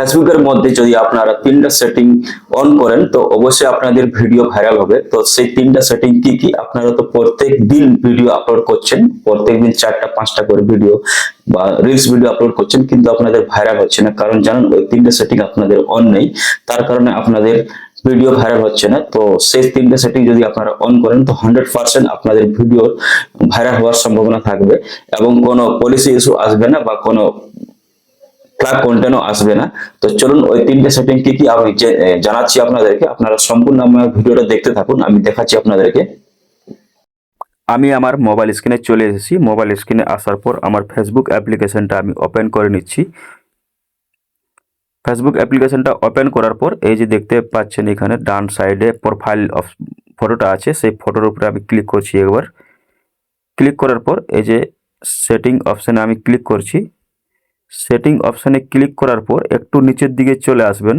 ফেসবুকের মধ্যে যদি আপনারা তিনটা সেটিং অন করেন, তো অবশ্যই আপনাদের ভিডিও ভাইরাল হবে। তো সেই তিনটা সেটিং কি কি? আপনারা তো প্রত্যেক দিন ভিডিও আপলোড করছেন প্রত্যেক দিন চারটা, পাঁচটা করে ভিডিও বা রিলস ভিডিও আপলোড করছেন, কিন্তু আপনাদের ভাইরাল হচ্ছে না। কারণ জানেন, ওই তিনটা সেটিং আপনাদের অন নেই। তার কারণে আপনাদের ভিডিও ভাইরাল হচ্ছে না। তো সেই তিনটে সেটিং যদি আপনারা অন করেন, তো হান্ড্রেড পার্সেন্ট আপনাদের ভিডিও ভাইরাল হওয়ার সম্ভাবনা থাকবে। এবং কোনো পলিসি ইস্যু আসবে না বা কোনো ফ্ল্যাগ কন্টেন্টও আসবে না। তো চলুন ওই তিনটে সেটিং কি কি আমি জানাচ্ছি আপনাদেরকে। আপনারা সম্পূর্ণ আমার ভিডিওটা দেখতে থাকুন, আমি দেখাচ্ছি আপনাদেরকে। আমি আমার মোবাইল স্ক্রিনে চলে এসেছি। মোবাইল স্ক্রিনে আসার পর আমার ফেসবুক অ্যাপ্লিকেশনটা আমি ওপেন করে নিচ্ছি। ফেসবুক অ্যাপ্লিকেশনটা ওপেন করার পর, এই যে দেখতে পাচ্ছেন এখানে ডান সাইডে প্রোফাইল ফটোটা আছে। সেই ফটোর উপরে আমি ক্লিক করছি একবার। ক্লিক করার পর এই যে সেটিং অপশানে আমি ক্লিক করছি। সেটিং অপশানে ক্লিক করার পর একটু নিচের দিকে চলে আসবেন।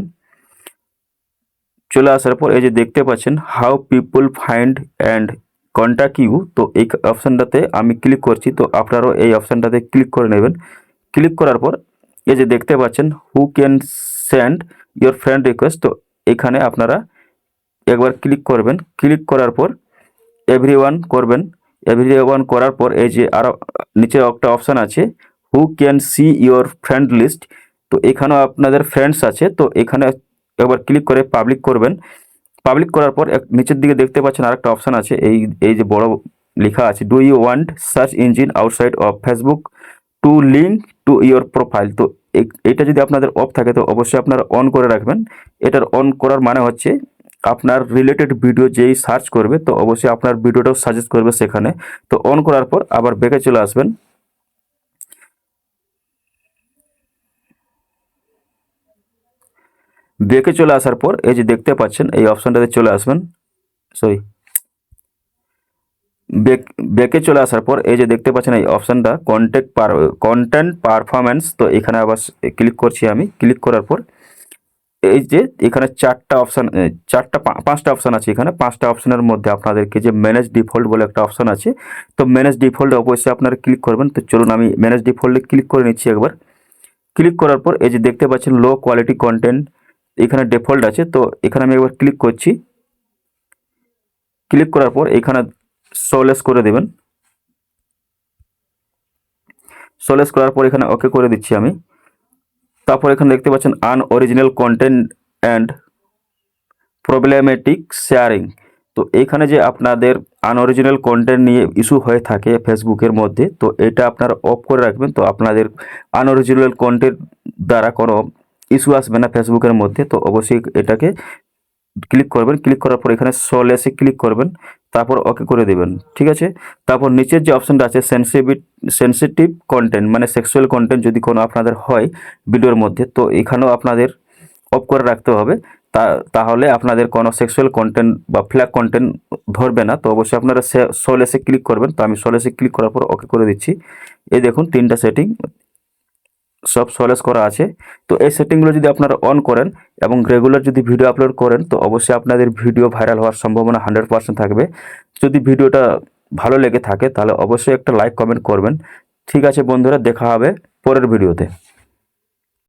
চলে আসার পর এই যে দেখতে পাচ্ছেন how people find and contact you তো এই অপশানটাতে আমি ক্লিক করছি, তো আপনারাও এই অপশানটাতে ক্লিক করে নেবেন। ক্লিক করার পর এই যে দেখতে পাচ্ছেন who can send your friend request তো এখানে আপনারা একবার ক্লিক করবেন। ক্লিক করার পর এভরি করবেন। এভরি করার পর এই যে আরও নিচে একটা অপশান আছে who can see your friend list তো এখানেও আপনাদের ফ্রেন্ডস আছে। তো এখানে একবার ক্লিক করে পাবলিক করবেন। পাবলিক করার পর এক নিচের দিকে দেখতে পাচ্ছেন আরেকটা অপশান আছে। এই এই যে বড় লেখা আছে do you want search engine outside of Facebook to link to your profile তো এইটা যদি আপনাদের অফ থাকে, তো অবশ্যই আপনারা অন করে রাখবেন। এটার অন করার মানে হচ্ছে আপনার রিলেটেড ভিডিও যেই সার্চ করবে, তো অবশ্যই আপনার ভিডিওটাও সাজেস্ট করবে সেখানে। তো অন করার পর আবার ব্যাকে চলে আসবেন। ব্যাকে চলে আসার পর, এই যে দেখতে পাচ্ছেন, এই অপশানটাতে চলে আসবেন। সরি ব্যাক ব্যাকে চলে আসার পর, এই যে দেখতে পাচ্ছেন, এই অপশানটা কন্টেন্ট পার কন্টেন্ট পারফরমেন্স তো এখানে আবার ক্লিক করছি আমি। ক্লিক করার পর, এই যে এখানে চারটা অপশান চারটা পাঁচটা অপশান আছে এখানে। পাঁচটা অপশানের মধ্যে আপনাদেরকে যে ম্যানেজ ডিফল্ট বলে একটা অপশান আছে, তো ম্যানেজ ডিফল্টে অবশ্যই আপনারা ক্লিক করবেন। তো চলুন আমি ম্যানেজ ডিফল্টে ক্লিক করে নিচ্ছি একবার। ক্লিক করার পর, এই যে দেখতে পাচ্ছেন লো কোয়ালিটি কন্টেন্ট এখানে ডিফল্ট আছে, তো এখানে আমি একবার ক্লিক করছি। ক্লিক করার পর এখানে সোলেস করে দেবেন। সোলেস করার পর এখানে ওকে করে দিচ্ছি আমি। তারপর এখানে দেখতে পাচ্ছেন unoriginal content and problematic sharing তো এখানে যে আপনাদের আনঅরিজিনাল কন্টেন্ট নিয়ে ইস্যু হয়ে থাকে ফেসবুকের মধ্যে, তো এটা আপনারা অফ করে রাখবেন। তো আপনাদের আনঅরিজিনাল কন্টেন্ট দ্বারা কোনো ইস্যু আসবে না ফেসবুকের মধ্যে, তো অবশ্যই এটাকে ক্লিক করবেন। ক্লিক করার পর এখানে সলেসে ক্লিক করবেন, তারপর ওকে করে দেবেন, ঠিক আছে? তারপর নিচের যে অপশনটা আছে সেন্সিটিভ সেন্সিটিভ কন্টেন্ট মানে সেক্সুয়াল কন্টেন্ট যদি কোনো আপনাদের হয় ভিডিওর মধ্যে, তো এখানেও আপনাদের অফ করে রাখতে হবে। তা, তাহলে আপনাদের কোনো সেক্সুয়াল কন্টেন্ট বা ফ্ল্যাগ কন্টেন্ট ধরবে না, তো অবশ্যই আপনারা সলেসে ক্লিক করবেন। তো আমি সলেসে ক্লিক করার পর ওকে করে দিচ্ছি। এই দেখুন, তিনটা সেটিং সব সলেস করা আছে। তো এই সেটিংগুলো যদি আপনারা অন করেন এবং রেগুলার যদি ভিডিও আপলোড করেন, তো অবশ্যই আপনাদের ভিডিও ভাইরাল হওয়ার সম্ভাবনা হান্ড্রেড পার্সেন্ট থাকবে। যদি ভিডিওটা ভালো লেগে থাকে, তাহলে অবশ্যই একটা লাইক কমেন্ট করবেন। ঠিক আছে বন্ধুরা, দেখা হবে পরের ভিডিওতে